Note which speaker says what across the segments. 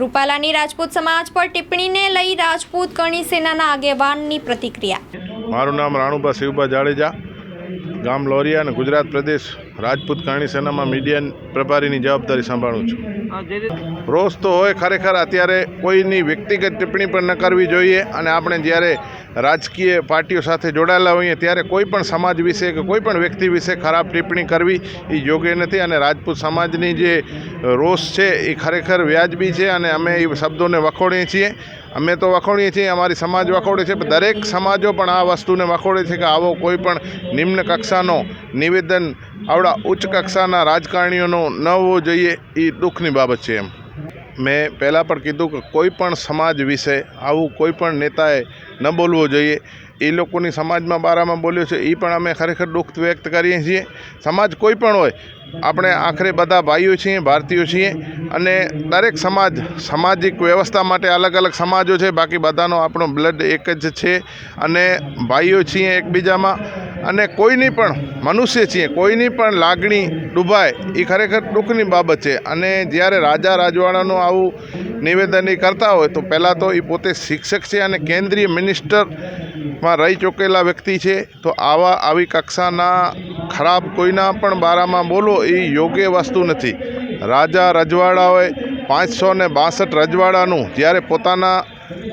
Speaker 1: રૂપાલાની રાજપૂત સમાજ પર ટિપ્પણીને લઈ રાજપૂત કરણી સેનાના આગેવાનની પ્રતિક્રિયા.
Speaker 2: મારું નામ રાણુભા શિવભા જાડેજા. ગામ લોરિયા અને ગુજરાત પ્રદેશ રાજપૂત કાણી સેનામાં મીડિયા પ્રભારીની જવાબદારી સંભાળું છું. રોષ તો હોય ખરેખર અત્યારે કોઈની વ્યક્તિગત ટિપ્પણી પણ ન કરવી જોઈએ અને આપણે જ્યારે રાજકીય પાર્ટીઓ સાથે જોડાયેલા હોઈએ ત્યારે કોઈ પણ સમાજ વિશે કે કોઈ પણ વ્યક્તિ વિશે ખરાબ ટિપ્પણી કરવી એ યોગ્ય નથી અને રાજપૂત સમાજની જે રોષ છે એ ખરેખર વ્યાજબી છે અને અમે એ શબ્દોને વખોડીએ છીએ. અમે તો વખોડીએ છીએ, અમારી સમાજ વખોડે છે દરેક સમાજો પણ આ વસ્તુને વખોડે છે કે આવો કોઈ પણ નિમ્ન કક્ષાનો નિવેદન આવડા ઉચ્ચ કક્ષાના રાજકારણીઓનો ન હોવો જોઈએ, એ દુઃખની બાબત છે એમ. મેં પહેલાં પણ કીધું કે કોઈ પણ સમાજ વિશે આવું કોઈ પણ નેતાએ ન બોલવો જોઈએ. એ લોકોની સમાજમાં બારામાં બોલ્યો છે, એ પણ અમે ખરેખર દુઃખ વ્યક્ત કરીએ છીએ. સમાજ કોઈ પણ હોય આપણે આખરે બધા ભાઈઓ છીએ, ભારતીયો છીએ અને દરેક સમાજ, સામાજિક વ્યવસ્થા માટે અલગ અલગ સમાજો છે. બાકી બધાનો આપણો બ્લડ એક જ છે અને ભાઈઓ છીએ એકબીજામાં અને કોઈની પણ, મનુષ્ય છીએ, કોઈની પણ લાગણી ડૂબાય એ ખરેખર દુઃખની બાબત છે. અને જ્યારે રાજા રાજવાડાનું આવું નિવેદન એ કરતા હોય તો પહેલાં તો એ પોતે શિક્ષક છે અને કેન્દ્રીય મિનિસ્ટરમાં રહી ચૂકેલા વ્યક્તિ છે. તો આવા, આવી કક્ષાના ખરાબ કોઈના પણ બારામાં બોલો એ યોગ્ય વસ્તુ નથી. રાજા રજવાડાઓએ પાંચસો ને બાસઠ રજવાડાનું જ્યારે પોતાના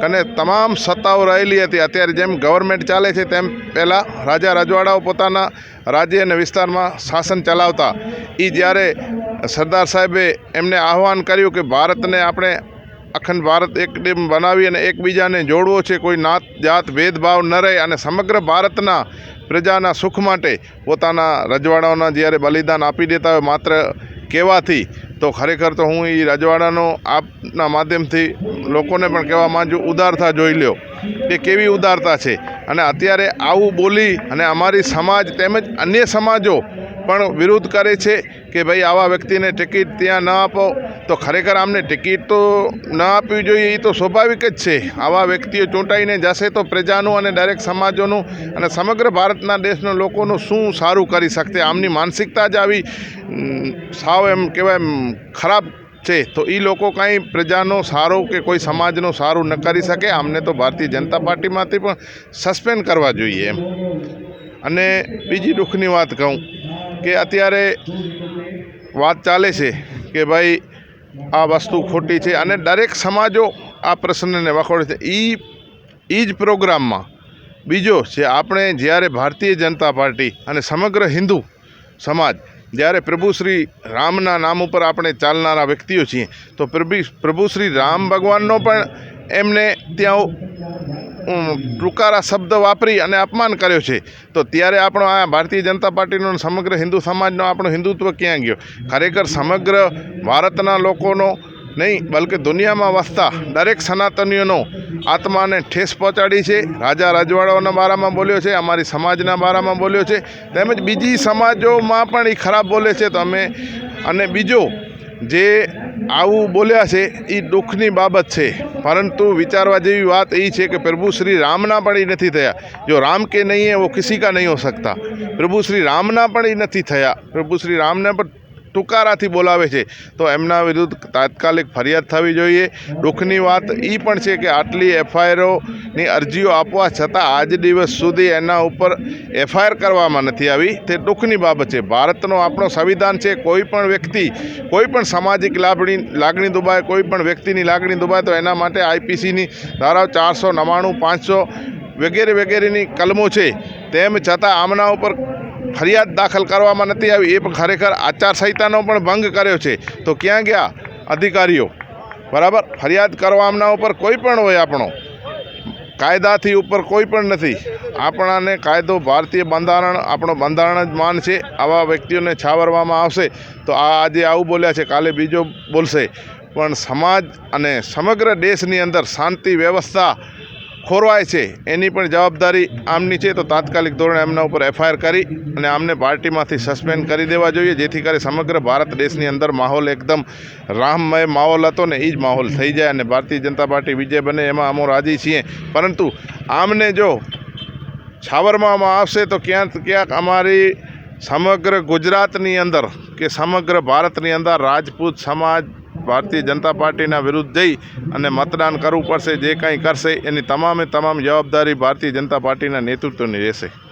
Speaker 2: અને તમામ સત્તાઓ રહેલી હતી, અત્યારે જેમ ગવર્મેન્ટ ચાલે છે તેમ પહેલાં રાજા રજવાડાઓ પોતાના રાજ્ય અને વિસ્તારમાં શાસન ચલાવતા. એ જ્યારે સરદાર સાહેબે એમને આહવાન કર્યું કે ભારતને આપણે અખંડ ભારત એકદમ બનાવી અને એકબીજાને જોડવો છે. કોઈ નાત, જાત, ભેદભાવ ન રહે અને સમગ્ર ભારતના પ્રજાના સુખ માટે પોતાના રજવાડાઓના જ્યારે બલિદાન આપી દેતા હોય માત્ર કહેવાથી, તો ખરેખર તો હું એ રજવાડાનો આપના માધ્યમથી લોકોને પણ કહેવા માંગુ ઉદારતા જોઈ લ્યો. કે કેવી ઉદારતા છે? અને અત્યારે આવું બોલી અને અમારી સમાજ તેમજ અન્ય સમાજો પણ વિરોધ કરે છે કે ભાઈ આવા વ્યક્તિને ટિકિટ ત્યાં ન આપો. તો ખરેખર આમને ટિકિટ તો ન આપવી જોઈએ એ તો સ્વાભાવિક જ છે. આવા વ્યક્તિઓ ચૂંટાઈને જશે તો પ્રજાનું અને ડાયરેક્ટ સમાજોનું અને સમગ્ર ભારતના દેશના લોકોનું શું સારું કરી શકશે? આમની માનસિકતા જ આવી સાવ એમ કહેવાય એમ ખરાબ છે. તો એ લોકો કાંઈ પ્રજાનો સારો કે કોઈ સમાજનો સારું ન કરી શકે. આમને તો ભારતીય જનતા પાર્ટીમાંથી પણ સસ્પેન્ડ કરવા જોઈએ એમ. અને બીજી દુઃખની વાત કહું કે અત્યારે વાત ચાલે છે કે ભાઈ આ વસ્તુ ખોટી છે અને દરેક સમાજો આ પ્રશ્નને વખોડે છે. એ એ જ પ્રોગ્રામમાં બીજો છે આપણે જ્યારે ભારતીય જનતા પાર્ટી અને સમગ્ર હિન્દુ સમાજ જ્યારે પ્રભુ શ્રી રામના નામ ઉપર આપણે ચાલનારા વ્યક્તિઓ છીએ, તો પ્રભુ પ્રભુ શ્રી રામ ભગવાનનો પણ એમને ત્યાં ટૂંકારા શબ્દ વાપરી અને અપમાન કર્યો છે. તો ત્યારે આપણો આ ભારતીય જનતા પાર્ટીનો સમગ્ર હિન્દુ સમાજનો આપણો હિન્દુત્વ ક્યાં ગયો? ખરેખર સમગ્ર ભારતના લોકોનો નહીં, બલકે દુનિયામાં વસતા દરેક સનાતનીઓનો આત્માને ઠેસ પહોંચાડી છે. રાજા રજવાડાઓના બારામાં બોલ્યો છે, અમારી સમાજના બારામાં બોલ્યો છે. તેમજ બીજી સમાજોમાં પણ એ ખરાબ બોલે છે. તો અમે અને બીજો જે આવું બોલ્યા છે એ દુઃખની બાબત છે. પરંતુ વિચારવા જેવી વાત એ છે કે પ્રભુ શ્રી રામના પણ એ નથી થયા. જો રામ કે નહીં હે વો કિસી કા નહીં હો શકતા. પ્રભુ શ્રી રામના પણ એ નથી થયા. પ્રભુ શ્રી રામને પણ તુકારાથી બોલાવે છે. તો એમના વિરુદ્ધ તાત્કાલિક ફરિયાદ થવી જોઈએ. દુઃખની વાત એ પણ છે કે આટલી એફઆઈઆરોની અરજીઓ આપવા છતાં આજ દિવસ સુધી એના ઉપર એફઆઈઆર કરવામાં નથી આવી. તે દુઃખની બાબત છે. ભારતનો આપણો સંવિધાન છે. કોઈ પણ વ્યક્તિ, કોઈ પણ સામાજિક લાગણી લાગણી દુબાય, કોઈ પણ વ્યક્તિની લાગણી દુબાય તો એના માટે આઈપીસીની ધારાઓ ચારસો નવ્વાણું પાંચસો વગેરે વગેરેની કલમો છે. તેમ છતાં આમના ઉપર ફરિયાદ દાખલ કરવામાં નથી આવી. એ પણ ખરેખર આચારસંહિતાનો પણ ભંગ કર્યો છે. તો ક્યાં ગયા અધિકારીઓ? બરાબર? ફરિયાદ કરવા આમના ઉપર કોઈ પણ હોય આપણો. કાયદાથી ઉપર કોઈ પણ નથી. આપણાને કાયદો ભારતીય બંધારણ, આપણો બંધારણ જ માન છે. આવા વ્યક્તિઓને છાવરવામાં આવશે. તો આ આજે આવું બોલ્યા છે. કાલે બીજો બોલશે. પણ સમાજ અને સમગ્ર દેશની અંદર શાંતિ વ્યવસ્થા ખોરવાય છે, એની પણ જવાબદારી આમની છે. તો તાત્કાલિક ધોરણે એમના ઉપર એફઆઈઆર કરી અને આમને પાર્ટીમાંથી સસ્પેન્ડ કરી દેવા જોઈએ, જેથી કરી સમગ્ર ભારત દેશની અંદર માહોલ એકદમ રામમય માહોલ હતો ને એ જ માહોલ થઈ જાય અને ભારતીય જનતા પાર્ટી વિજય બને એમાં અમો રાજી છીએ. પરંતુ આમને જો છાવરવામાં આવશે તો ક્યાંક ક્યાંક અમારી સમગ્ર ગુજરાતની અંદર કે સમગ્ર ભારતની અંદર રાજપૂત સમાજ ભારતીય જનતા પાર્ટીના વિરુદ્ધ જઈ અને મતદાન કરવું પડશે, જે કંઈ કરશે, એની તમામે તમામ જવાબદારી ભારતીય જનતા પાર્ટીના નેતૃત્વની રહેશે.